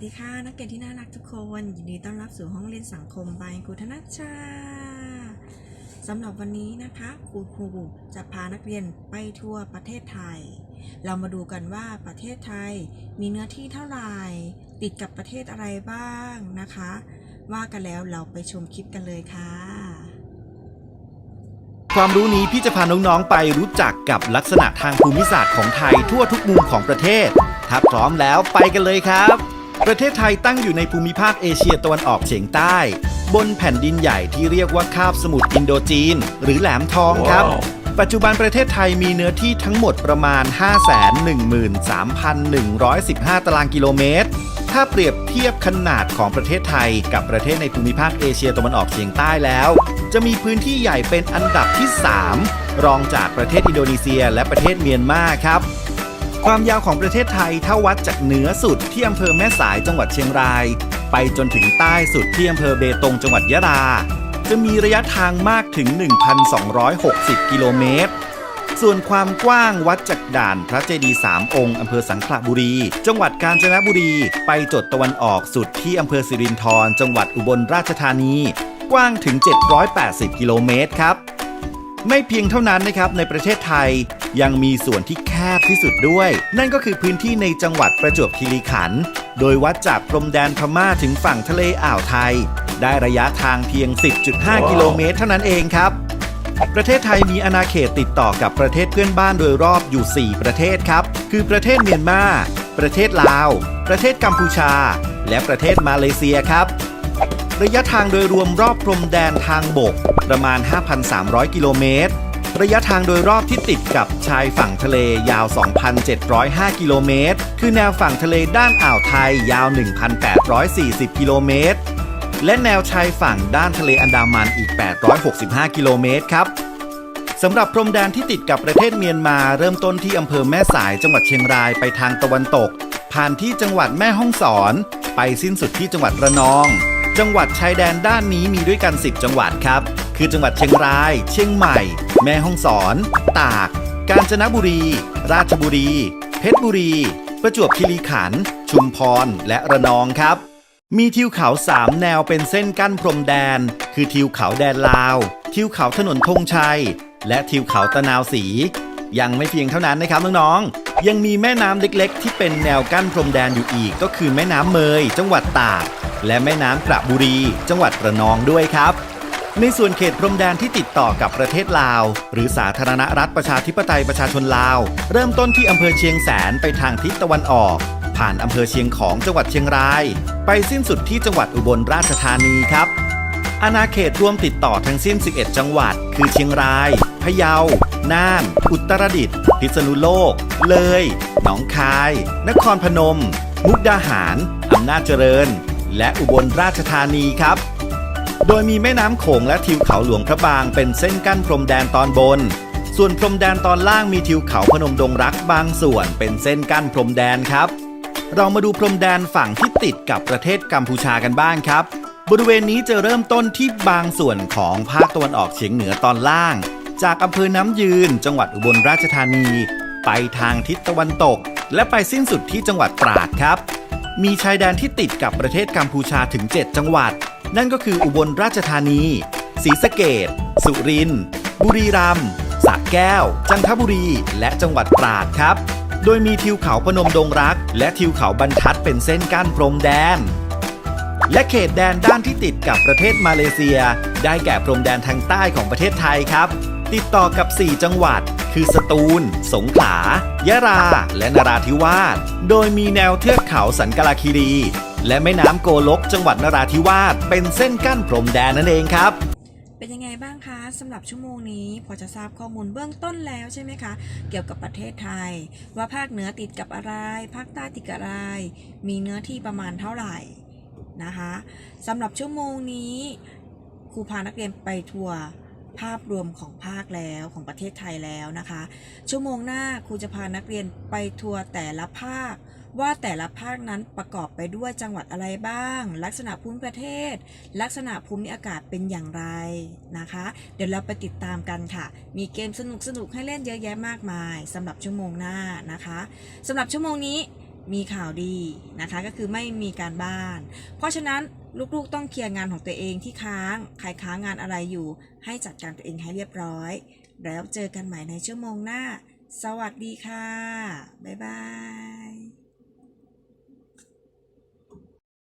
สดีค่ะนักเรียนที่น่ารักทุกคนยินดีต้อนรับสู่ห้องเรียนสังคมบายครูธนัชชาสำหรับวันนี้นะคะครูครูจะพานักเรียนไปทั่วประเทศไทย เรามาดูกันว่าประเทศไทยมีเนื้อที่เท่าไหร่ติดกับประเทศอะไรบ้างนะคะ ว่ากันแล้วเราไปชมคลิปกันเลยค่ะ ความรู้นี้พี่จะพาน้องๆไปรู้จักกับลักษณะทางภูมิศาสตร์ของไทยทั่วทุกมุมของประเทศถ้าพร้อมแล้วไปกันเลยครับ ประเทศไทยตั้งอยู่ในภูมิภาคเอเชียตะวันออกเฉียงใต้ บนแผ่นดินใหญ่ที่เรียกว่าคาบสมุทรอินโดจีน หรือแหลมทองครับ ปัจจุบันประเทศไทยมีเนื้อที่ทั้งหมดประมาณ 513,115 ตารางกิโลเมตร ถ้าเปรียบเทียบขนาดของประเทศไทยกับประเทศในภูมิภาคเอเชียตะวันออกเฉียงใต้แล้ว จะมีพื้นที่ใหญ่เป็นอันดับที่ 3 รองจากประเทศอินโดนีเซีย และประเทศเมียนมาครับ ความยาวของประเทศไทยถ้าวัดจากเหนือสุดที่อำเภอแม่สายจังหวัดเชียงราย ไปจนถึงใต้สุดที่อำเภอเบตงจังหวัดยะลา จะมีระยะทางมากถึง 1,260 กิโลเมตร ส่วนความกว้างวัดจากด่านพระเจดีย์สามองค์อำเภอสังขละบุรี จังหวัดกาญจนบุรี ไปจดตะวันออกสุดที่อำเภอสิรินธรจังหวัดอุบลราชธานี กว้างถึง 780 กิโลเมตรครับ ไม่เพียงเท่านั้นนะครับในประเทศไทย ยังมีส่วนที่แคบที่สุดด้วย นั่นก็คือพื้นที่ในจังหวัดประจวบคีรีขันธ์โดยวัดจากพรมแดนพม่าถึงฝั่งทะเลอ่าวไทย ได้ระยะทางเพียง 10.5 กิโลเมตรเท่านั้นเองครับ ประเทศไทยมีอาณาเขตติดต่อกับประเทศเพื่อนบ้านโดยรอบอยู่ 4 ประเทศครับ คือประเทศเมียนมา ประเทศลาว ประเทศกัมพูชา และประเทศมาเลเซียครับระยะทางโดยรวมรอบพรมแดนทางบก ประมาณ 5,300 กิโลเมตร ระยะทางโดยรอบที่ติดกับชายฝั่งทะเลยาว 2,705 กิโลเมตร คือแนวฝั่งทะเลด้านอ่าวไทยยาว 1,840 กิโลเมตร และแนวชายฝั่งด้านทะเลอันดามันอีก 865 กิโลเมตรครับสำหรับพรมแดนที่ติดกับประเทศเมียนมาเริ่มต้นที่อำเภอแม่สายจังหวัดเชียงรายไปทางตะวันตก ผ่านที่จังหวัดแม่ฮ่องสอน ไปสิ้นสุดที่จังหวัดระนอง จังหวัดชายแดนด้านนี้มีด้วยกัน 10 จังหวัดครับ คือจังหวัดเชียงราย เชียงใหม่ แม่ฮ่องสอน ตาก กาญจนบุรี ราชบุรี เพชรบุรี ประจวบคีรีขันธ์ชุมพร และระนองครับ มีทิวเขาสามแนวเป็นเส้นกั้นพรมแดน คือทิวเขาแดนลาว ทิวเขาถนนธงชัย และทิวเขาตะนาวสี ยังไม่เพียงเท่านั้นนะครับน้องๆ ยังมีแม่น้ำเล็กๆ ที่เป็นแนวกั้นพรมแดนอยู่อีก ก็คือแม่น้ำเมย จังหวัดตาก และแม่น้ำกระบุรี จังหวัดระนองด้วยครับ ในส่วนเขตพรมแดนที่ติดต่อกับประเทศลาว หรือสาธารณรัฐประชาธิปไตยประชาชนลาว เริ่มต้นที่อำเภอเชียงแสนไปทางทิศตะวันออก ผ่านอำเภอเชียงของจังหวัดเชียงราย ไปสิ้นสุดที่จังหวัดอุบลราชธานีครับ อาณาเขตรวมติดต่อทั้งสิ้น 11 จังหวัด คือเชียงราย พะเยา น่าน อุตรดิตถ์ พิษณุโลก เลย หนองคาย นครพนม มุกดาหาร อำนาจเจริญ และอุบลราชธานีครับ โดยมีแม่น้ำโขงและทิวเขาหลวงพระบางเป็นเส้นกั้นพรมแดนตอนบน ส่วนพรมแดนตอนล่างมีทิวเขาพนมดงรักบางส่วนเป็นเส้นกั้นพรมแดนครับ เรามาดูพรมแดนฝั่งที่ติดกับประเทศกัมพูชากันบ้างครับ บริเวณนี้จะเริ่มต้นที่บางส่วนของภาคตะวันออกเฉียงเหนือตอนล่าง จากอำเภอน้ำยืน จังหวัดอุบลราชธานี ไปทางทิศตะวันตก และไปสิ้นสุดที่จังหวัดตราดครับ มีชายแดนที่ติดกับประเทศกัมพูชาถึง 7 จังหวัด นั่นก็คืออุบลราชธานีศรีสะเกดสุรินทร์บุรีรัมย์สระแก้ว จันทบุรี และจังหวัดตราดครับ โดยมีทิวเขาพนมดงรัก และทิวเขาบรรทัดเป็นเส้นกั้นพรมแดน และเขตแดนด้านที่ติดกับประเทศมาเลเซีย ได้แก่พรมแดนทางใต้ของประเทศไทยครับ ติดต่อกับ 4 จังหวัด คือสตูล สงขลายะรา และนราธิวาส โดยมีแนวเทือกเขาสันกลาคีรี และแม่น้ำโกลกจังหวัดนราธิวาสเป็นเส้นกั้นพรมแดนนั่นเองครับ เป็นยังไงบ้างคะสำหรับชั่วโมงนี้พอจะทราบข้อมูลเบื้องต้นแล้วใช่ไหมคะ เกี่ยวกับประเทศไทย ว่าภาคเหนือติดกับอะไร ภาคใต้ติดกับอะไร มีเนื้อที่ประมาณเท่าไหร่นะคะสำหรับชั่วโมงนี้ครูพานักเรียนไปทัวร์ภาพรวมของภาคแล้วของประเทศไทยแล้วนะคะ ชั่วโมงหน้าครูจะพานักเรียนไปทัวร์แต่ละภาค ว่าแต่ละภาคนั้นประกอบไปด้วยจังหวัดอะไรบ้าง ลักษณะภูมิประเทศ ลักษณะภูมิอากาศเป็นอย่างไรนะคะ เดี๋ยวเราไปติดตามกันค่ะ มีเกมสนุกสนุกให้เล่นเยอะแยะมากมายสำหรับชั่วโมงหน้านะคะสำหรับชั่วโมงนี้มีข่าวดีนะคะก็คือไม่มีการบ้าน เพราะฉะนั้นลูกๆต้องเคลียร์งานของตัวเองที่ค้างใครค้างงานอะไรอยู่ ให้จัดการตัวเองให้เรียบร้อย แล้วเจอกันใหม่ในชั่วโมงหน้า สวัสดีค่ะ บ๊ายบาย